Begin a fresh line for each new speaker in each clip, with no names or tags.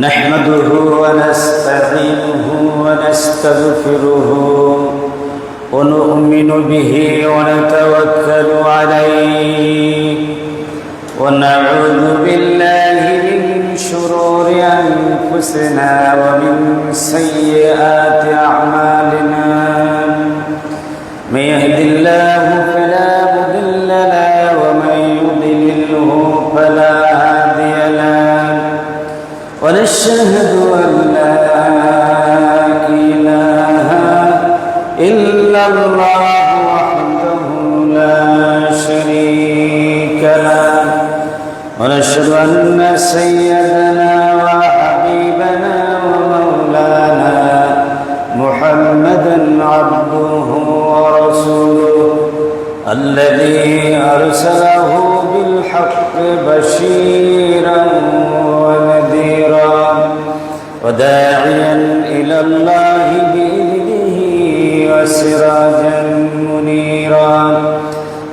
نحمده ونستعينه ونستغفره ونؤمن به ونتوكل عليه. ونعوذ بالله من شرور أنفسنا ومن سيئات أعمالنا. من يهد الله ونشهد أن لا إله إلا الله وحده لا شريك له. ونشهد أن سيدنا وحبيبنا ومولانا محمدا عبده ورسوله الذي أرسله بالحق بشيرا ونذيرا وداعيا إلى الله بإذنه وسراجا منيرا.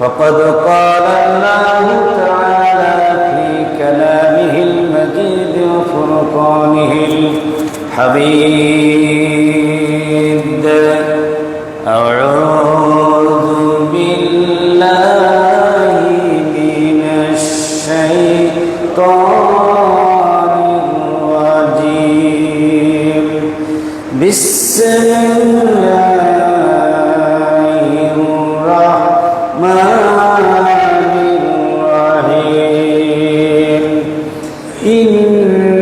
فقد قال الله تعالى في كلامه المجيد وفرقانه الحميد. أعوذ Deus.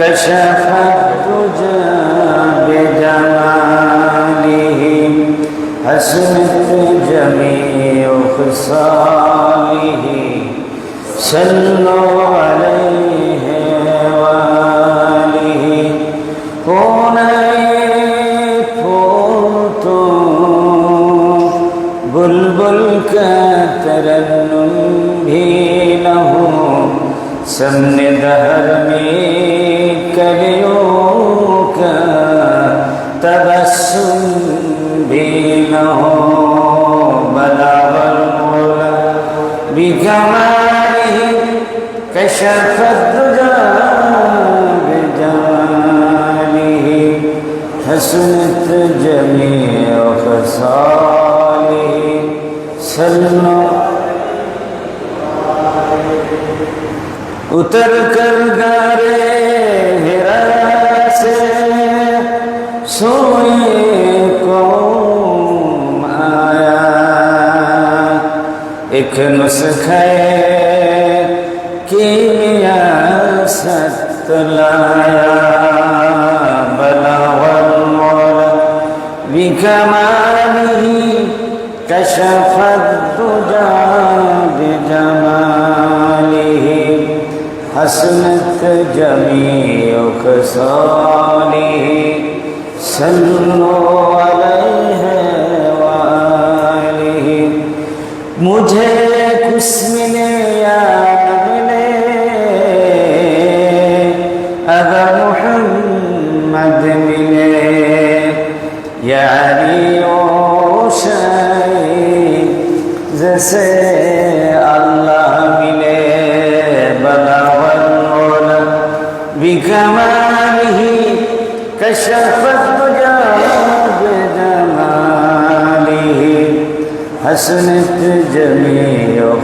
كشف الدجى بجماله حسنت جميع خصاله صلوا عليه وآله هناك كنت بلبل كترنم भी न हो सबने दहर में कलियों का तबस्सुम भी न हो बलावल मौला بجماله كشف الدجى بجماله حسنت جميع خصاله سلم उतर कर गारे سوريكم آيات ایک نسخے کیمیا ست لایا بلغ المولى بکماله کشف الدجا بجماله حسنت جميع خصاله मुझे कुछ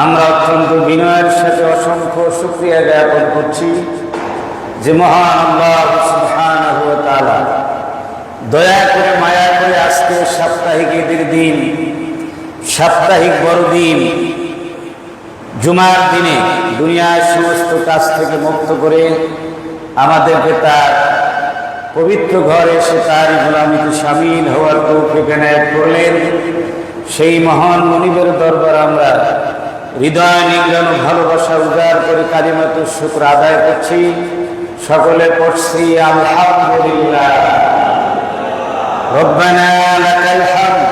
আমরা অত্যন্ত বিনয়ের সাথে অসংখ্য শুকরিয়া জ্ঞাপন করছি যে মহান আল্লাহ তাআলা দয়া করে, মায়া করে আজকে সাপ্তাহিক ঈদের দিন, সাপ্তাহিক বড়দিন, জুমার দিনে দুনিয়ার সমস্ত কাজ থেকে মুক্ত করে আমাদেরকে তার পবিত্র ঘরে এসে তার গোলামিতে সামিল হওয়ার তৌফিক এনায়ত করলেন। সেই মহান মনিবের দরবার আমরা হৃদয় নিংড়ান ভালোবাসা উজাড় করে কালিমাত শুক্র আদায় করছি সকলে পড়ছি আলহামদুলিল্লাহ ربنا لك الحمد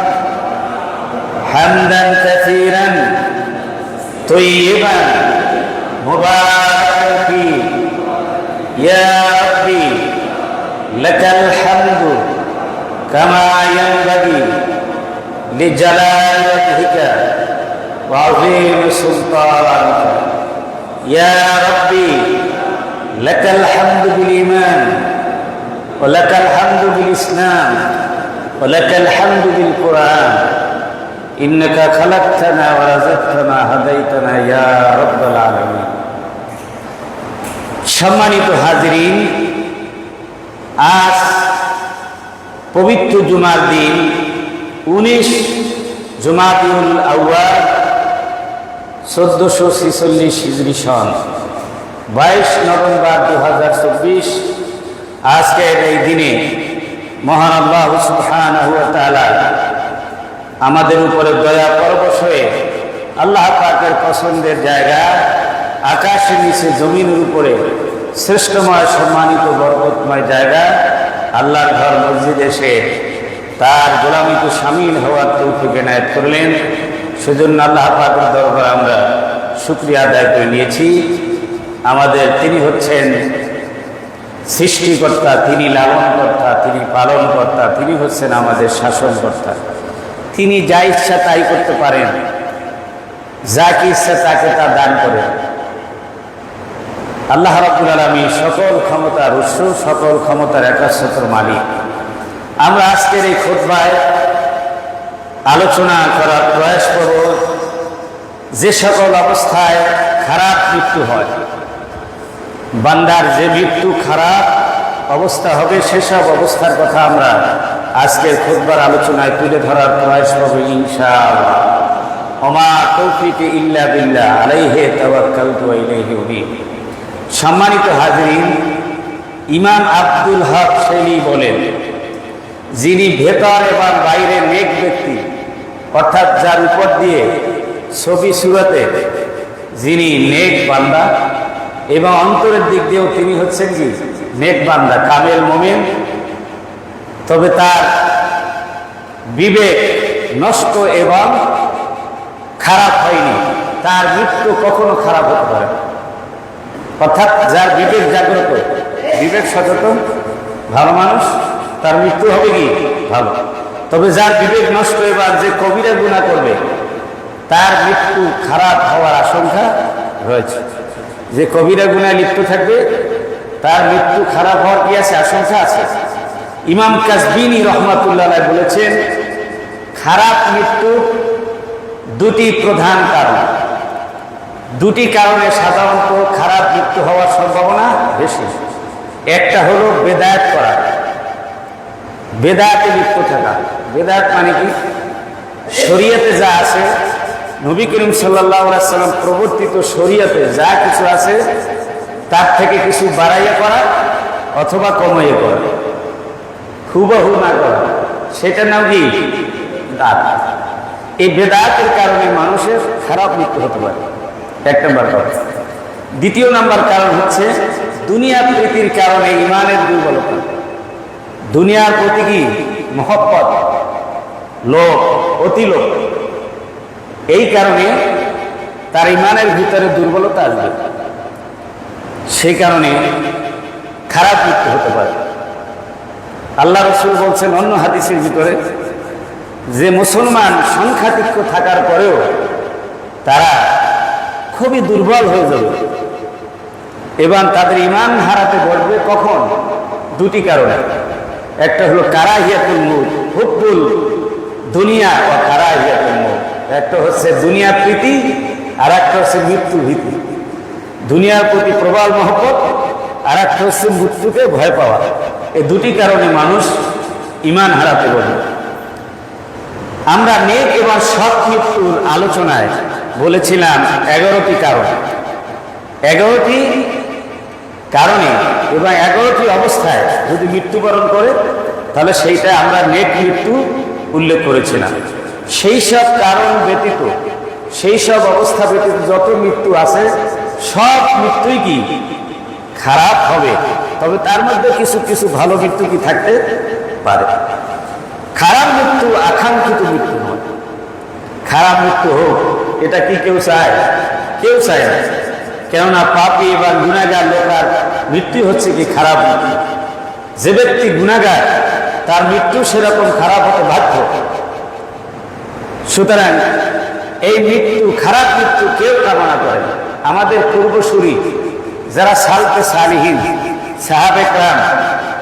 حمدا كثيرا طيبا مباركا فيه يا ربي لك الحمد كما ينبغي لجلال وجهك وعظيم سلطانك يا ربي لك الحمد بالايمان ولك الحمد بالإسلام ولك الحمد بالقرآن إنك خلقتنا ورزقتنا هديتنا يا رب العالمين সম্মানিত হাজরিন আজ পবিত্র জুমার দিন উনিশ জুমাদিউল আউয়াল চোদ্দশো ছিচল্লিশ হিজরি সন। বাইশ নভেম্বর দু হাজার চব্বিশ, আজকের এই দিনে মহান আল্লাহ আমাদের উপরে দয়া পরবশ হয়ে আল্লাহ পাকের পছন্দের জায়গা আকাশের নিচে জমিনের উপরে শ্রেষ্ঠময় সম্মানিত বরকতময় জায়গা আল্লাহর ঘর মসজিদ এসে তার গোলামিতে সামিল হওয়ার তৌফিক এনায়ত করলেন। সেজন্য আল্লাহ পাকের দরবার আমরা শুক্রিয়া আদায় করে নিয়েছি। আমাদের তিনি হচ্ছেন সৃষ্টিকর্তা, তিনি লালনকর্তা, তিনি পালনকর্তা, তিনি হচ্ছেন আমাদের শাসনকর্তা। তিনি যা ইচ্ছা তাই করতে পারেন যাকে ইচ্ছা তাকে তা দান করেন। আল্লাহ রাবুল আলমী সকল ক্ষমতার উৎস, সকল ক্ষমতার একাশ্বতর মালিক। আমরা আজকের এই খোদবায় আলোচনা করার প্রয়াস করব। যে সকল অবস্থায় খারাপ মৃত্যু হয়, বান্দার যে মৃত্যু খারাপ অবস্থা হবে, সেসব অবস্থার কথা আমরা আজকের খুববার আলোচনায় তুলে ধরার প্রয়াস করব ইনশাআল্লাহ। ওমা তৌফিকে ইল্লা বিল্লা আলাইহে তাওয়াক্কালতু সম্মানিত হাজরিন, ইমাম আব্দুল হক শেলি বলেন, যিনি ভেতর এবং বাইরে নেক ব্যক্তি অর্থাৎ যার উপর দিয়ে ছবি সুরতে যিনি নেক বান্দা এবং অন্তরের দিক দিয়েও তিনি হচ্ছেন কি? নেক বান্দা, কামেল মোমেন। তবে তার বিবেক নষ্ট এবং খারাপ হয়নি। তার মৃত্যু কখনো খারাপ হতে পারে অর্থাৎ যার বিবেক জাগ্রত, বিবেক সচেতন, ভালো মানুষ, তার মৃত্যু হবে কি? ভালো। তবে যার বিবেক নষ্ট এবার যে কবিরা গুণা করবে, তার মৃত্যু খারাপ হওয়ার আশঙ্কা রয়েছে। যে কবিরা গুণায় লিপ্ত থাকবে, তার মৃত্যু খারাপ হওয়ার কি আছে? আশঙ্কা আছে। ইমাম কাজবিনী রহমাতুল্লাহ বলেছেন, খারাপ মৃত্যু দুটি প্রধান কারণ। দুটি কারণে সাধারণত খারাপ মৃত্যু হওয়ার সম্ভাবনা বেশি। একটা হলো বেদায়ত করা। বেদায়াতে লিপ্ত থাকা। বেদায়াত মানে কি? শরীয়তে যা আছে, নবী করিম সাল্লাম প্রবর্তিত শরীয়তে যা কিছু আছে, তার থেকে কিছু বাড়াইয়া করা অথবা কমাইয়া করা। হুবহু না করা। সেটার নাম কি? দাঁত এই বেদাতের কারণে মানুষের খারাপ মৃত্যু হতে পারে। এক নম্বর কথা। দ্বিতীয় নাম্বার কারণ হচ্ছে, দুনিয়া প্রীতির কারণে ইমানের দুর্বলতা। দুনিয়ার প্রতি কি? মহব্বত। লোভ, অতি লোভ। এই কারণে তার ইমানের ভিতরে দুর্বলতা আসবে। সেই কারণে খারাপ মৃত্যু হতে পারে। আল্লাহ রসুল বলছেন অন্য হাদিসের ভিতরে, যে মুসলমান সংখ্যাধিক্য থাকার পরেও তারা খুবই দুর্বল হয়ে যাবে। এবং তাদের ইমান হারাতে বলবে কখন? দুটি কারণে। একটা হলো কারাহিয়াতুল মুখ হুব্বুল দুনিয়া ও কারাহিয়াতুল মুখ একটা হচ্ছে দুনিয়া প্রীতি আর একটা হচ্ছে মৃত্যু ভীতি। দুনিয়ার প্রতি প্রবল মহব্বত আর একটা হচ্ছে মৃত্যুকে ভয় পাওয়া। এই দুটি কারণে মানুষ ইমান হারাতে বলে। আমরা নেক এবং সৎ মৃত্যুর আলোচনায় বলেছিলাম এগারোটি কারণ। এগারোটি কারণে এবং এগারোটি অবস্থায় যদি মৃত্যুবরণ করে, তাহলে সেইটা আমরা নেট মৃত্যু উল্লেখ করেছিলাম সেই সব কারণ ব্যতীত, সেই সব অবস্থা ব্যতীত যত মৃত্যু আছে, সব মৃত্যুই কি খারাপ হবে? তবে তার মধ্যে কিছু কিছু ভালো মৃত্যু কি থাকতে পারে? খারাপ মৃত্যু আকাঙ্ক্ষিত মৃত্যু নয়। খারাপ মৃত্যু হোক, এটা কি কেউ চায়? কেউ চায় না। কেননা পাপি বা গুণাগার লোকার মৃত্যু হচ্ছে কি খারাপ। যে ব্যক্তি গুণাগার তার মৃত্যু সেরকম খারাপ হতে বাধ্য। সুতরাং এই মৃত্যু, খারাপ মৃত্যু কেউ কামনা করে। আমাদের পূর্বসূরি যারা সালতে সালিহীন সাহাবেকরাম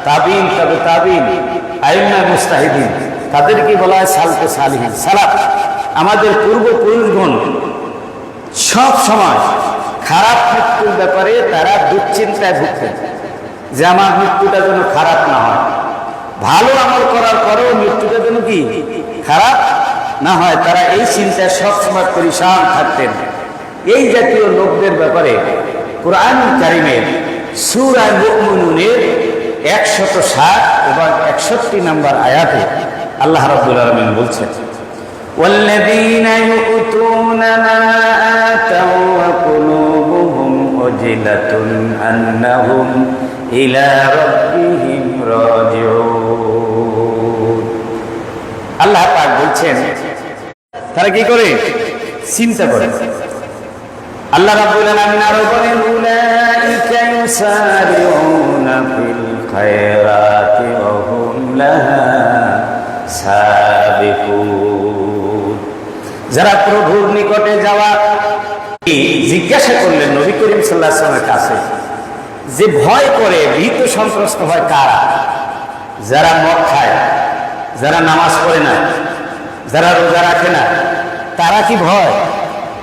তাবিন, তবে তাবিন, আইম্মা মুস্তাহিদিন, তাদেরকে বলা হয় সালতে সালিহীন। সালাত, আমাদের পূর্বপুরুষগণ সব সময় খারাপ মৃত্যুর ব্যাপারে তারা দুশ্চিন্তায় ভুগতেন যে আমার মৃত্যুটা যেন খারাপ না হয় ভালো আমল করার পরেও মৃত্যুটা যেন কি খারাপ না হয় তারা এই চিন্তায় সবসময় পরিশান থাকতেন এই জাতীয় লোকদের ব্যাপারে কোরআন কারিমের সুরায় মুকমিনুনের একশত ষাট এবং একষট্টি নম্বর আয়াতে আল্লাহ রাব্বুল আলামিন বলছেন والذين يؤتون ما آتوا وقلوبهم وجلة أنهم إلى ربهم راجعون আল্লাহ পাক বলছেন তারা কি করে চিন্তা করে আল্লাহ রাব্বুল আলামিন আরো বলেন উলাইকা ইউসারিউনা ফিল খায়রাতি ওয়া হুম লাহা সাবিকুন যারা প্রভুর নিকটে যাওয়া জিজ্ঞাসা করলেন নবী করিম সাল্লাহ সাল্লামের কাছে? যে ভয় করে, ভীত সন্ত্রস্ত হয় কারা? যারা মদ খায়, যারা নামাজ পড়ে না, যারা রোজা রাখে না, তারা কি ভয়?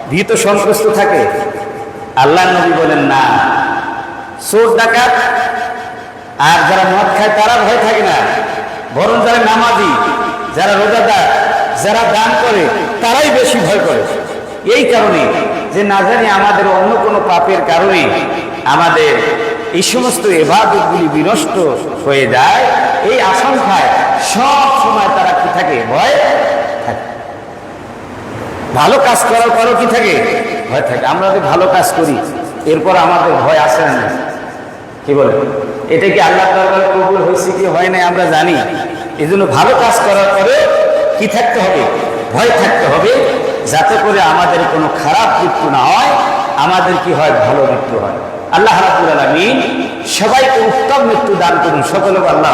ভীত সন্ত্রস্ত থাকে? আল্লাহ নবী বলেন, না। চোর, ডাকাত, আর যারা মদ খায়, তারা ভয় থাকে না। বরং যারা নামাজি, যারা রোজাদার, যারা দান করে, তারাই বেশি ভয় করে। এই কারণে যে না জানি আমাদের অন্য কোনো পাপের কারণে আমাদের এই সমস্ত এবাদতগুলি বিনষ্ট হয়ে যায়, এই আশঙ্কায় সব সময় তারা কি থাকে? ভয় থাকে। ভালো কাজ করার পরও কি থাকে? ভয় থাকে। আমরা যদি ভালো কাজ করি, এরপর আমাদের ভয় আসে না। কি বলে? এটা কি আল্লাহ দরবারে কবুল হয়েছে কি হয় নাই আমরা জানি। এই ভালো কাজ করার পরে কি থাকতে হবে? ভয় থাকতে হবে। যাতে করে আমাদের কোনো খারাপ মৃত্যু না হয়, আমাদের কি হয়? ভালো মৃত্যু হয়। আল্লাহ রাবুল আলমিন সবাইকে উত্তম মৃত্যু দান করুন। সকলকে আল্লাহ